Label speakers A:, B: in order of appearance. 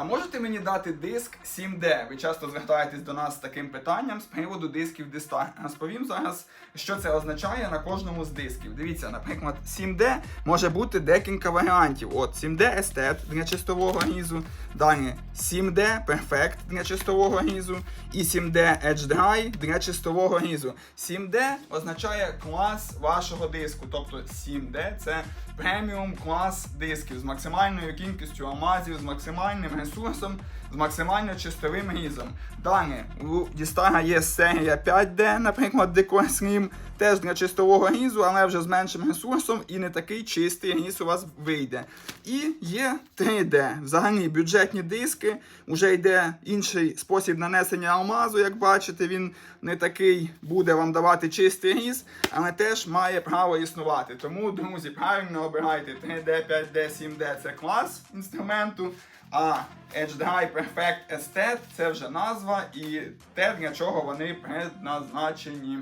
A: А можете мені дати диск 7D? Ви часто звертаєтесь до нас з таким питанням з приводу дисків диста. Розповім зараз, що це означає на кожному з дисків. Дивіться, наприклад, 7D може бути декілька варіантів. От 7D Estet для чистового гізу, далі 7D Perfect для чистового гізу і 7D Edge Dry для чистового гізу. 7D означає клас вашого диску, тобто 7D це преміум клас дисків з максимальною кількістю алмазів, з максимальним ресурсом, з максимально чистовим гізом. Далі у Дістага є серія 5D, наприклад, Decor Slim, теж для чистового гізу, але вже з меншим ресурсом і не такий чистий гіз у вас вийде. І є 3D. Взагалі бюджетні диски, вже йде інший спосіб нанесення алмазу, як бачите, він не такий буде вам давати чистий гіз, але теж має право існувати. Тому, друзі, правильно обирайте 3D, 5D, 7D це клас інструменту. А Edge Dry Perfect Estet це вже назва і те, для чого вони предназначені.